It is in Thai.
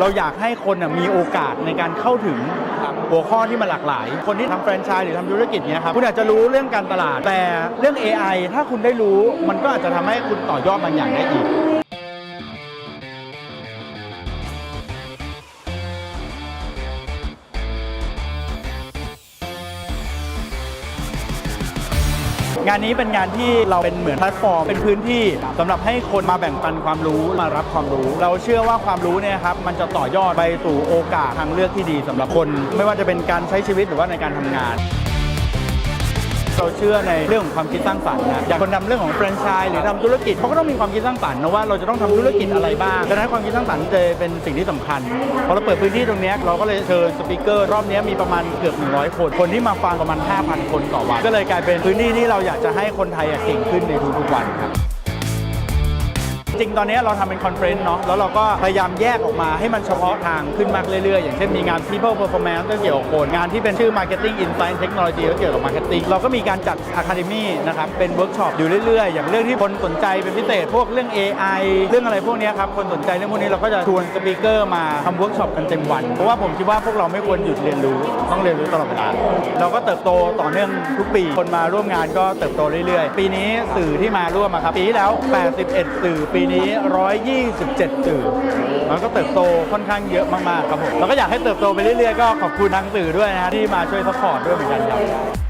เราอยากให้คนน่ะมีโอกาสในการเข้าถึงหัวข้อที่มันหลากหลาย คนที่ทำแฟรนไชส์หรือทำธุรกิจเนี้ยครับคุณอาจจะรู้เรื่องการตลาดแต่เรื่อง AI ถ้าคุณได้รู้มันก็อาจจะทำให้คุณต่อยอดบางอย่างได้อีก งานนี้เป็นงานที่เราเป็นเหมือนแพลตฟอร์ม เป็นพื้นที่สำหรับให้คนมาแบ่งปันความรู้มารับความรู้ เราเชื่อว่าความรู้เนี่ยครับมันจะต่อยอดไปสู่โอกาสทางเลือกที่ดีสำหรับคน ไม่ว่าจะเป็นการใช้ชีวิตหรือว่าในการทำงาน เราเชื่อในเรื่องของความคิดสร้างสรรค์นะอย่างคนทำเรื่องของแฟรนไชส์หรือทำธุรกิจเขาก็ต้องมีความคิดสร้างสรรค์นะว่าเราจะต้องทำธุรกิจอะไรบ้างดังนั้นความคิดสร้างสรรค์จะเป็นสิ่งที่สำคัญพอเราเปิดพื้นที่ตรงเนี้ยเราก็เลยเชิญสปิเกอร์รอบเนี้ยมีประมาณเกือบ 100 คนคนที่มาฟังประมาณ 5,000 คนต่อวันก็เลยกลายเป็นพื้นที่ที่เราอยากจะให้คนไทยอะเก่งขึ้นในทุกๆวันครับ จริงตอนนี้เราทำเป็นคอนเฟรนซ์เนาะแล้วเราก็พยายามแยกออกมาให้มันเฉพาะทางขึ้นมากเรื่อยๆ อย่างเช่นมีงาน people performance ก็เกี่ยวกับคนงานที่เป็นชื่อ marketing insight technology ก็เกี่ยวกับ marketing เราก็มีการจัด academy นะครับเป็นเวิร์กช็อปอยู่เรื่อยๆ อย่างเรื่องที่คนสนใจเป็นพิเศษ พวกเรื่อง AI เรื่องอะไรพวกนี้ครับคนสนใจเรื่องพวกนี้เราก็จะชวนสปีกเกอร์มาทำเวิร์กช็อปกันเต็มวันเพราะว่าผมคิดว่าพวกเราไม่ควรหยุดเรียนรู้ต้องเรียนรู้ตลอดเวลาเราก็เติบโตต่อเนื่องทุกปี คนมาร่วมงานก็เติบโตเรื่อยๆ ปีนี้สื่อที่มาร่วมอะครับปีที่แล้ว 81 สื่อปีีนี้ 127 สื่อ มันก็เติบโตค่อนข้างเยอะมาก ๆ ครับผม แล้วก็อยากให้เติบโตไปเรื่อย ๆ ก็ขอบคุณทางสื่อด้วยนะฮะที่มาช่วยซัพพอร์ตด้วยเหมือนกันครับ